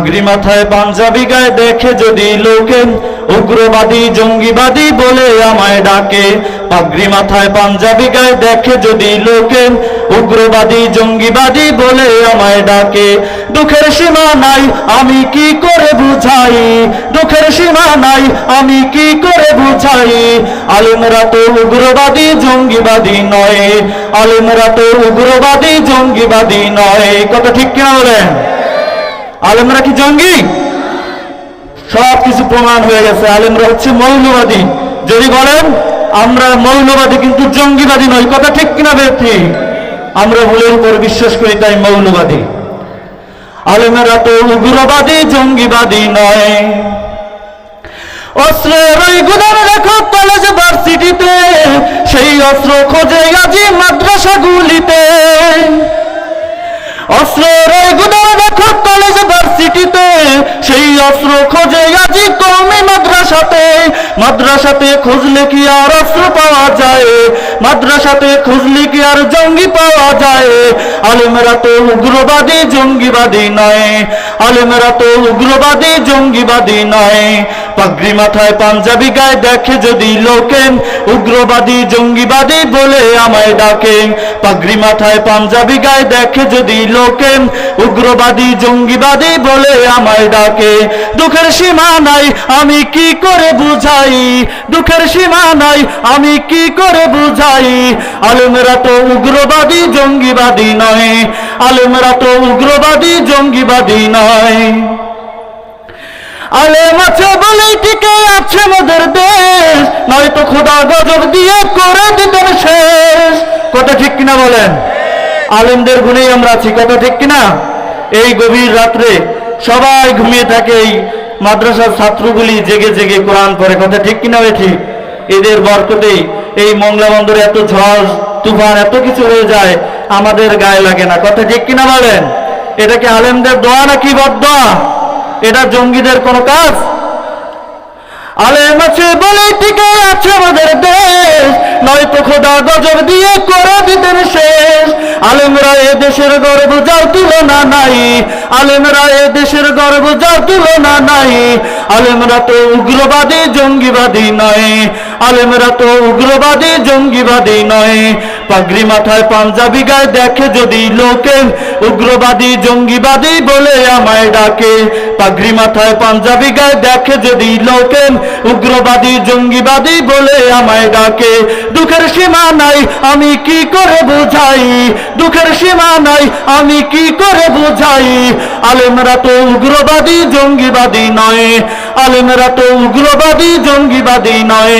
পাগড়ি মাথায় পাঞ্জাবি গায়ে দেখে যদি লোকে উগ্রবাদী, জঙ্গিবাদী বলে আমায় ডাকে পাগড়ি মাথায় পাঞ্জাবি গায়ে দেখে যদি লোকে উগ্রবাদী, জঙ্গিবাদী বলে আমায় ডাকে, দুঃখের সীমা নাই, আমি কি করে বুঝাই? দুঃখের সীমা নাই, আমি কি করে বুঝাই? আলেমরা তো উগ্রবাদী, জঙ্গিবাদী নয়। আলেমরা তো উগ্রবাদী, জঙ্গিবাদী নয়। কত ঠিক কিনা বলেন? আলেমরা কি জঙ্গি? সব কিছু প্রমাণ হয়ে গেছে। আলেমরা হচ্ছে মৌলবাদী। যদি বলেন, আমরা মৌলবাদী কিন্তু জঙ্গিবাদী নই। কথা ঠিক কিনা ব্যক্তি আমরা ভুলের উপর বিশ্বাস করি, তাই মৌলবাদী। আলেমেরা তো উগ্রবাদী, জঙ্গিবাদী নয়। অস্ত্রের ওই গুদাম রেখো সেই অস্ত্র খোঁজে আজি মাদ্রাসাগুলিতে। অস্ত্রের ওই গুদাম অস্ত্র খোঁজে আজি কমে মাদ্রাসাতে। মাদ্রাসাতে খুঁজলে কি আর অস্ত্র পাওয়া যায়? মাদ্রাসাতে খুঁজলে কি আর জঙ্গি পাওয়া যায়? আলেমেরা তো উগ্রবাদী, জঙ্গিবাদী নয়। আলেমেরা তো উগ্রবাদী, জঙ্গিবাদী নয়। পাগড়ি মাথায় পাঞ্জাবি গায়ে দেখে যদি লোকেন, উগ্রবাদী, জঙ্গিবাদী বলে আমায় ডাকে পাগড়ি মাথায় পাঞ্জাবি গায়ে দেখে যদি লোকেন, উগ্রবাদী, জঙ্গিবাদী বলে আমায় ডাকে। দুঃখের সীমা নাই, আমি কি করে বুঝাই? দুঃখের সীমা নাই, আমি কি করে বুঝাই? আলেমেরা তো উগ্রবাদী, জঙ্গিবাদী নয়। আলেমেরা তো উগ্রবাদী, জঙ্গিবাদী নয়। আলেম আছে বলেই টিকে আছে মোদের দেশ। নয়তো খোদা গজব দিয়ে করে দিতেন শেষ। কথা ঠিক কিনা বলেন? আলেমদের গুণেই আমরা আছি, কথা ঠিক কিনা? এই গভীর রাত্রে সবাই ঘুমিয়ে থাকে, এই মাদ্রাসার ছাত্রগুলি জেগে জেগে কোরআন পড়ে, কথা ঠিক কিনা ঠিক? এদের বরকতে এই মংলা বন্দরে এত ঝড়, তুফান, এত কিছু হয়ে যায়, আমাদের গায়ে লাগে না, কথা ঠিক কিনা বলেন? এটা কি আলেমদের দোয়া নাকি বদোয়া এটা জঙ্গিদের কোনো কাজ? আলেম বলে টিকে আছে আমাদের দেশ। নয়তো খোদা গজব দিয়ে করে দিতেন শেষ। আলেমরা এ দেশের গর্ব যার তুলনা নাই। আলেমরা এ দেশের গর্ব যার তুলনা নাই। আলেমরা তো উগ্রবাদী, জঙ্গিবাদী নয়। আলেমরা তো উগ্রবাদী, জঙ্গিবাদী নয়। পাগড়ি মাথায় পাঞ্জাবি গায়ে দেখে যদি লোকে উগ্রবাদী, জঙ্গিবাদী বলে আমায় ডাকে। পাগড়ি মাথায় পাঞ্জাবি গায়ে দেখে যদি লোকে উগ্রবাদী, জঙ্গিবাদী বলে আমায় ডাকে। দুঃখের সীমা নাই, আমি কি করে বুঝাই? দুঃখের সীমা নাই, আমি কি করে বুঝাই? আলেমরা তো উগ্রবাদী, জঙ্গিবাদী নয়। আলেমরা তো উগ্রবাদী, জঙ্গিবাদী নয়।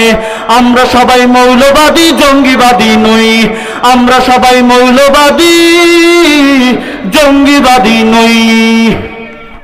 আমরা সবাই মৌলবাদী জঙ্গিবাদী নই। আমরা সবাই মৌলবাদী জঙ্গিবাদী নই।